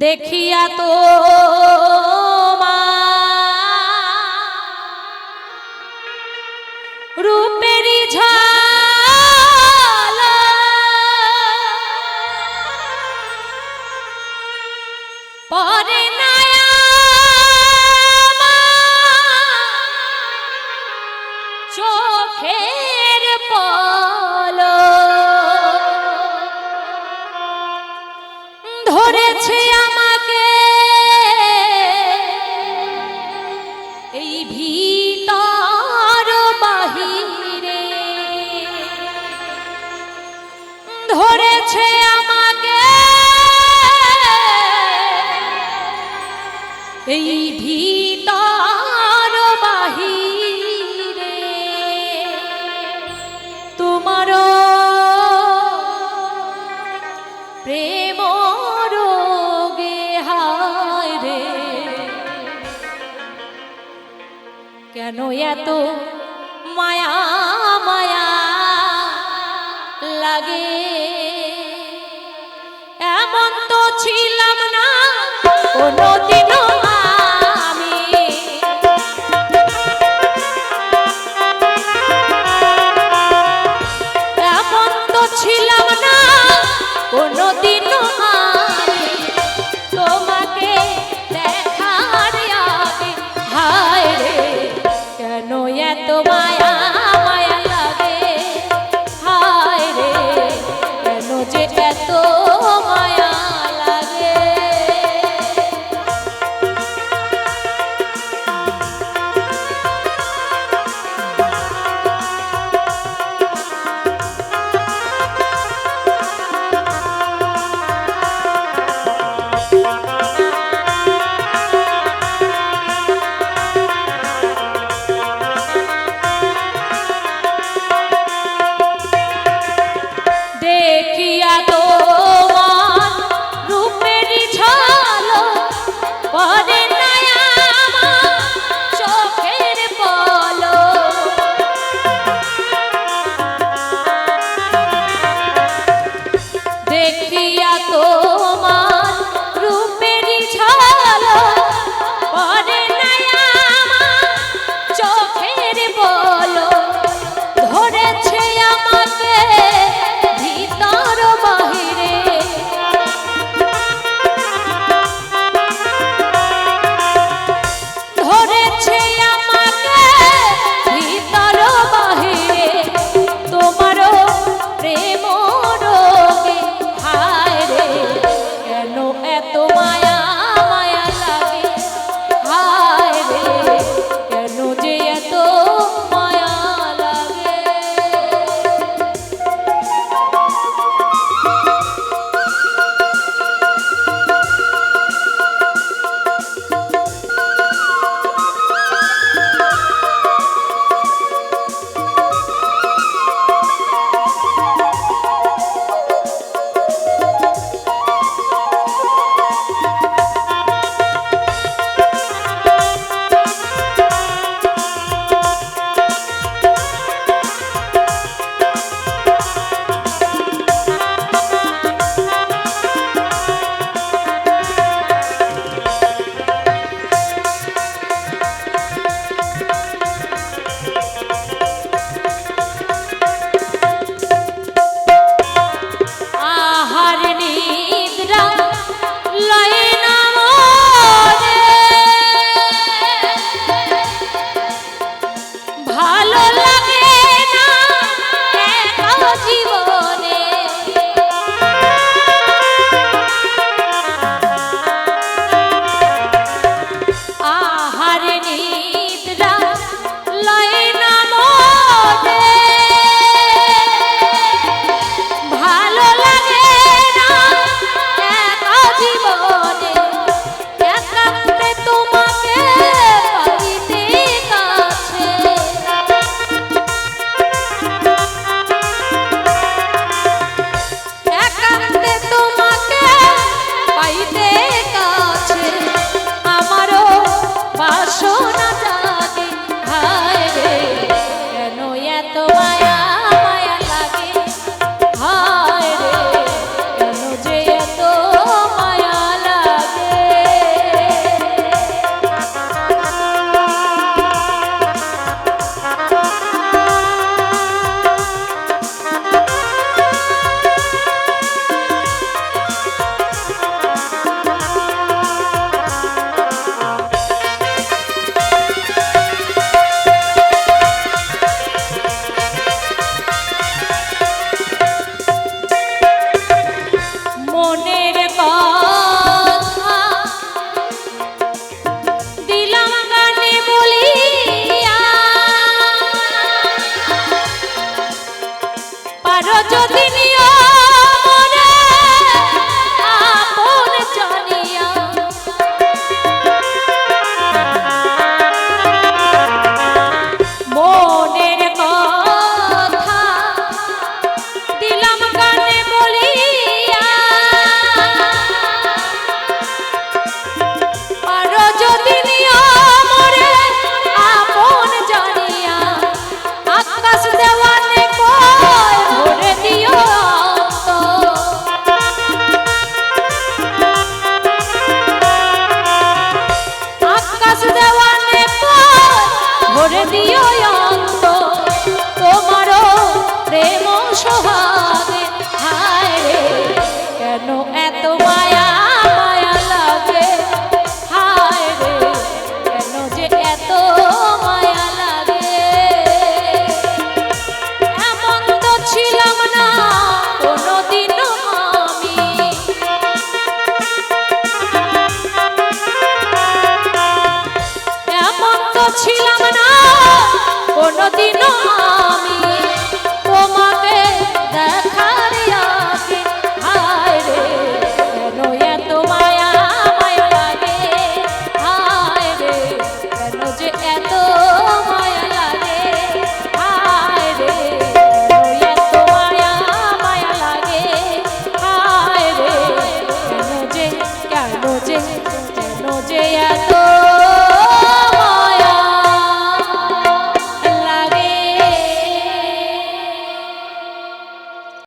দেখিয়া তো এই ভিতর বাহিরে তোমার প্রেম রোগে হায় রে। কেন এত মায়া মায়া লাগে? এমন তো ছিলাম না কোনোদিনও তোমার পরে সজীব যদি Mama, Mama, Mama.